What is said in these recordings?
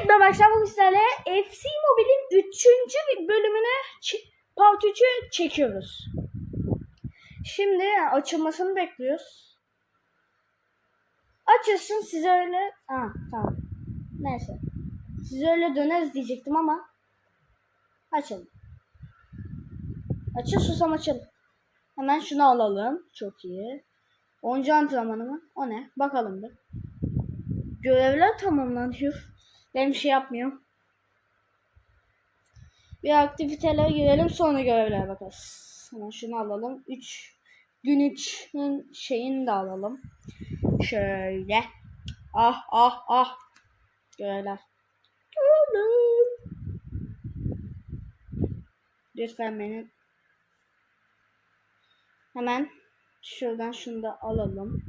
Evet Akşam bugün sizlerle FC Mobile'in 3. bölümünü ç- part 3'ü çekiyoruz. Şimdi açılmasını bekliyoruz. Açılsın size öyle... Ha tamam. Neyse. Size öyle döneriz diyecektim ama açalım. Açıl susam açıl. Hemen şunu alalım. Çok iyi. Oyuncu antrenmanı mı? O ne? Bakalım bir. Görevler tamamlanıyor. Ben bir şey yapmıyorum. Bir aktivitelere girelim sonra görevlere bakarız. Hemen şunu alalım. 3 gün 3'ün şeyini de alalım. Şöyle. Ah ah ah. Görevler. Lütfen beni. Hemen şuradan şunu da alalım.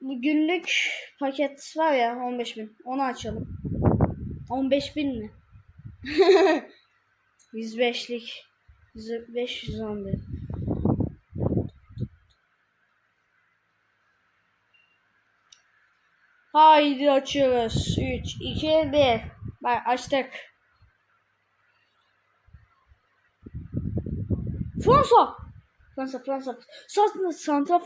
Bu günlük paket var ya 15 bin. Onu açalım. 15 bin mi? 105'lik. 511. Haydi açıyoruz. 3, 2, 1. Bak açtık. Fransa. Fransa, Fransa. Fransa.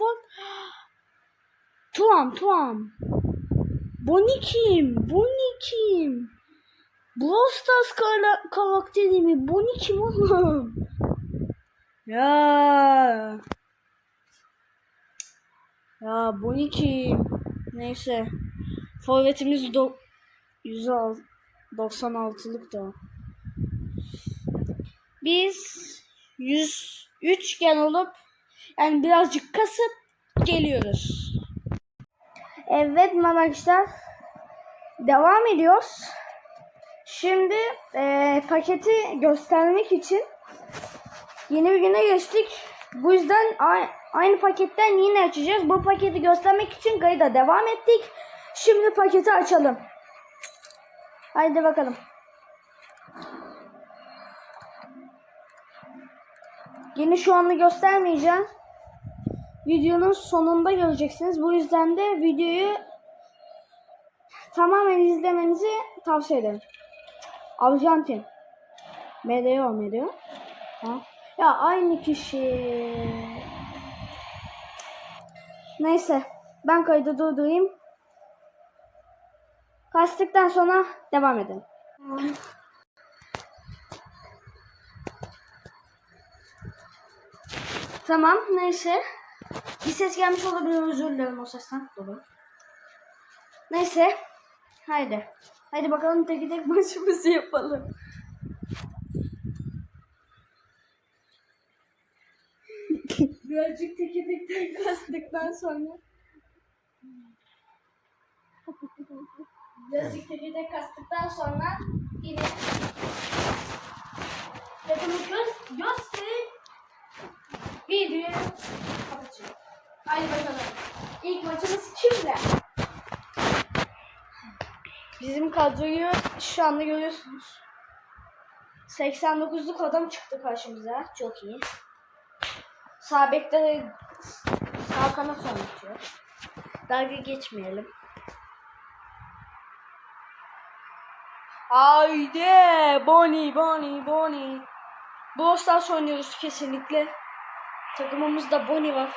Tuam, Tuam. Bonnie kim? Bonnie kim? Brawl Stars kara- karakteri mi? Bonnie kim oğlum? Ya. Ya Bonnie kim? Neyse. Forvetimiz do 196'lık da. Biz 103 gen olup yani birazcık kasıp geliyoruz. Evet arkadaşlar. Devam ediyoruz. Şimdi eee, paketi göstermek için yeni bir güne geçtik. Bu yüzden aynı paketten yine açacağız. Bu paketi göstermek için kayıda devam ettik. Şimdi paketi açalım. Haydi bakalım. Yeni şu anı göstermeyeceğim. Videonun sonunda göreceksiniz. Bu yüzden de videoyu tamamen izlemenizi tavsiye ederim. Arjantin. Medeo, Medeo. Ha? Ya aynı kişi. Neyse. Ben kaydı durdurayım. Kastıktan sonra devam edelim. Tamam neyse. Ses gelmiş olabilir özür dilerim o sesten dolayı. Neyse. Haydi. Haydi bakalım tek tek maçımızı yapalım. Birazcık teki tekten kastıktan sonra. Birazcık teki tek kastıktan sonra yine takımı göz, gösterip videoyu kapatacağım. Haydi bakalım. İlk maçımız kimle? Bizim kadroyu şu anda görüyorsunuz. 89'luk adam çıktı karşımıza. Çok iyi. Sağ bekte sağ kanat oynatıyor. Dalga geçmeyelim. Haydi Bonnie Bonnie. Brawl Stars oynuyoruz kesinlikle. Takımımızda Bonnie var.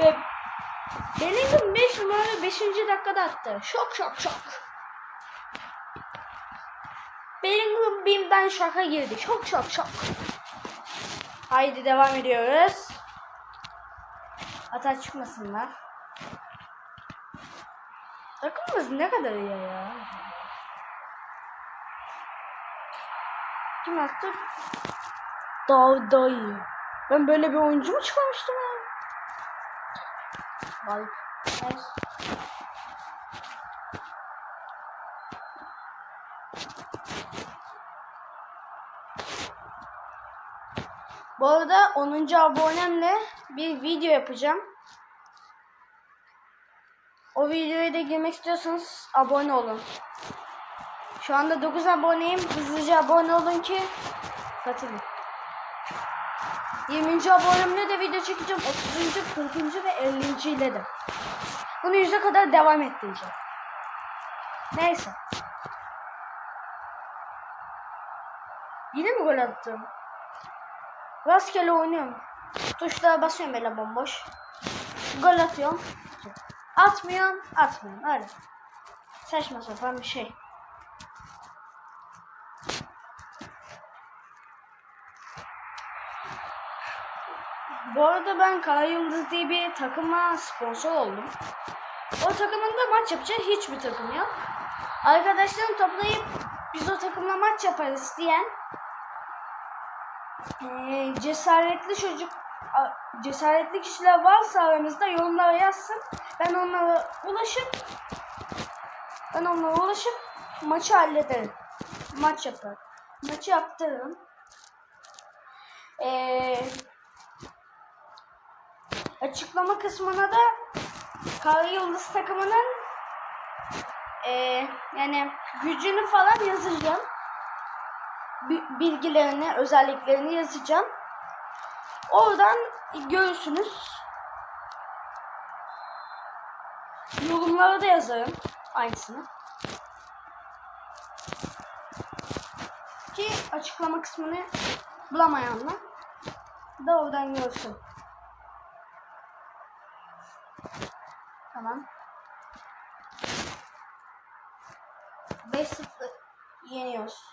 Ve Bellingham 5 numara 5. dakikada attı. Şok şok şok. Bellingham BİM'den şoka girdi. Şok şok şok. Haydi devam ediyoruz. Hata çıkmasınlar. Takımımız ne kadar iyi ya. Kim attı? İyi. Ben böyle bir oyuncu mu çıkarmıştım ya? Vay. Evet. Bu arada 10. abonemle bir video yapacağım. O videoya da girmek istiyorsanız abone olun. Şu anda 9 aboneyim. Hızlıca abone olun ki Katılın. 20. abonemle de video çekeceğim. 30. 40. ve 50. ile de. Bunu 100'e kadar devam ettireceğim. Neyse. Yine mi gol attım? Rastgele oynuyorum. Tuşlara basıyorum böyle bomboş. Gol atıyorum. Atmıyorum, atmıyorum. Öyle. Saçma sapan bir şey. Bu arada ben Kara Yıldız diye bir takıma sponsor oldum. O takımın da maç yapacağı hiçbir takım yok. Arkadaşlarım toplayıp biz o takımla maç yaparız diyen eee, cesaretli çocuk cesaretli kişiler varsa aramızda yorumlara yazsın. Ben onlara ulaşıp ben onlara ulaşıp maçı hallederim. Maç yapar. Maçı yaptırırım. Eee açıklama kısmına da Kara Yıldız takımının eee, yani gücünü falan yazacağım. Bi- Bilgilerini, özelliklerini yazacağım. Oradan görürsünüz. Yorumlara da yazarım aynısını. Ki açıklama kısmını bulamayanlar da oradan görsün. Tamam. 5-0 yeniyoruz.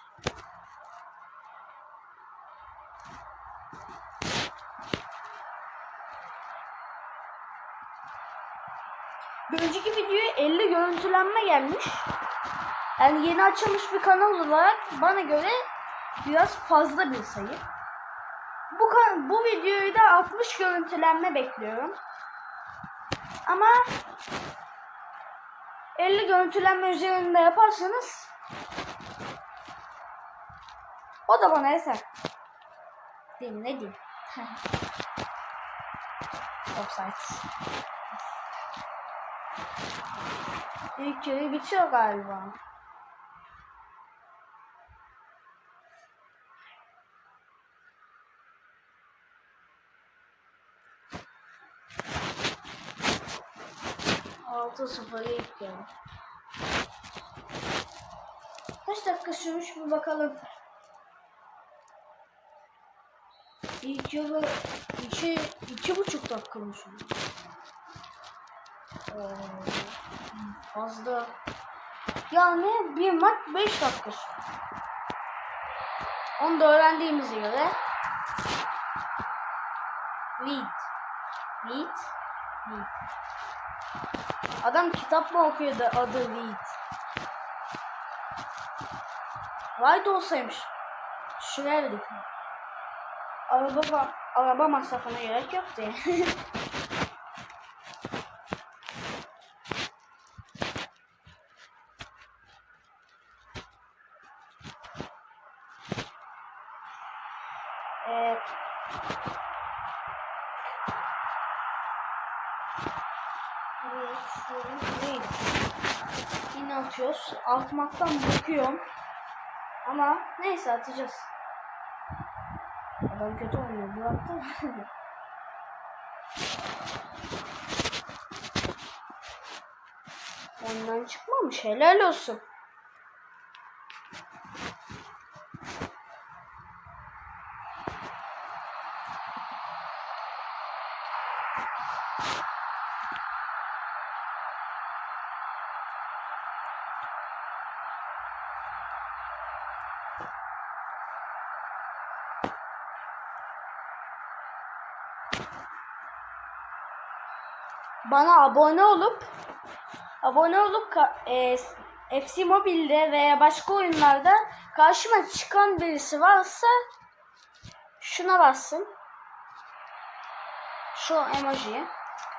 Bir önceki videoya 50 görüntülenme gelmiş. Yani yeni açılmış bir kanal olarak bana göre biraz fazla bir sayı. Bu bu videoyu da 60 görüntülenme bekliyorum. Ama 50 görüntülenme üzerinde yaparsanız o da bana eser. Değil mi? Ne diyeyim? Offside. İlk yarı bitiyor galiba. Altı sıfır ilk yarı. Kaç dakika sürmüş bir bakalım. İlk yarı iki, iki buçuk dakika mı sürmüş? Oo, fazla. Yani bir maç 5 dakika sürüyor. Onu da öğrendiğimize göre Lead. Lead. Lead. Adam kitap mı okuyordu adı Lead. White olsaymış. Dedik. Araba, araba masrafına gerek yok diye. Evet. Evet, neydi? Yine atıyoruz. Atmaktan bakıyorum. Ama neyse atacağız. Adam kötü oynuyor. Bıraktı. Ondan çıkmamış. Helal olsun. Bana abone olup abone olup e, FC Mobile'de veya başka oyunlarda karşıma çıkan birisi varsa şuna bassın. Şu emojiye.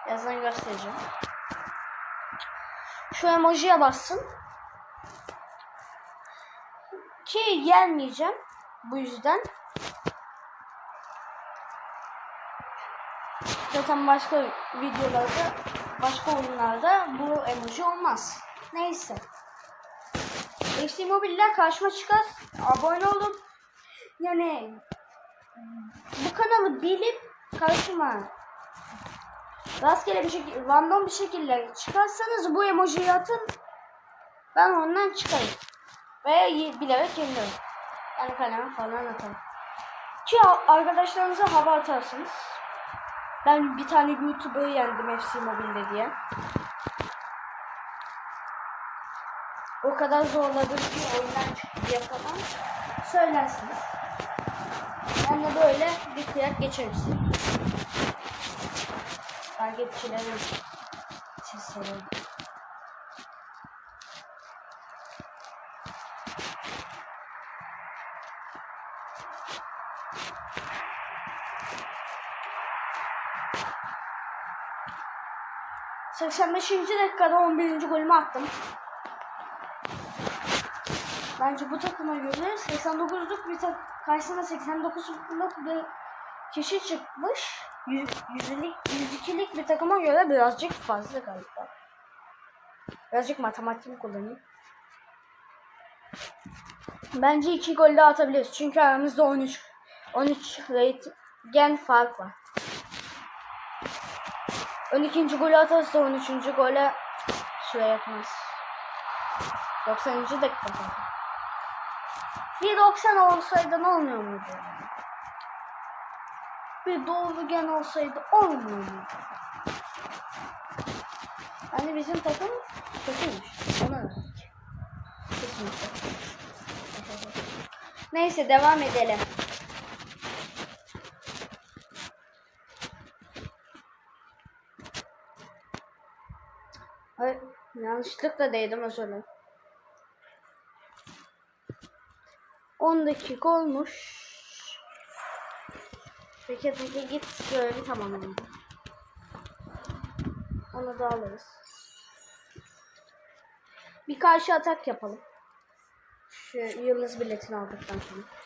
Birazdan göstereceğim. Şu emojiye bassın. Ki gelmeyeceğim. Bu yüzden. Zaten başka videolarda, başka oyunlarda bu emoji olmaz. Neyse. FC Mobile'den karşıma çıkar. Abone olun. yani bu kanalı bilip karşıma rastgele bir şekilde random bir şekilde çıkarsanız bu emojiyi atın ben ondan çıkarım. Veya bilerek yenirim. Yani kaleme falan atarım. Ki arkadaşlarınıza hava atarsınız. Ben bir tane YouTuber'ı yendim FC Mobile'de diye. O kadar zorladım ki oyundan çıktı diye falan söylersiniz. Ben de böyle bir kıyak geçeriz. Takipçilerim siz sorun. ...85. dakikada 11. golümü attım. Bence bu takıma göre 89'luk bir tak karşısına 89'luk bir kişi çıkmış. 100, 100'lik 102'lik bir takıma göre birazcık fazla galiba. Birazcık matematiğimi kullanayım. Bence 2 gol daha atabiliriz. Çünkü aramızda 13 13 rate gen fark var. 12. golü atarsa 13. gole süre yapmaz. 90. dakika. Bir 90 olsaydı ne olmuyor muydu? Bir doğru gen olsaydı olmuyor muydu? Yani bizim takım kötüymüş. Ona. Neyse devam edelim. Yanlışlıkla değdim özür dilerim. 10 dakika olmuş. Peki peki git görevi tamamlayalım. Onu da alırız. Bir karşı atak yapalım. Şu yıldız biletini aldıktan sonra.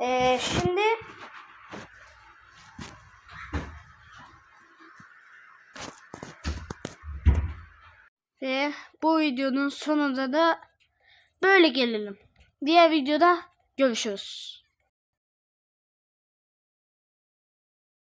Ee, şimdi ve bu videonun sonunda da böyle gelelim. Diğer videoda görüşürüz.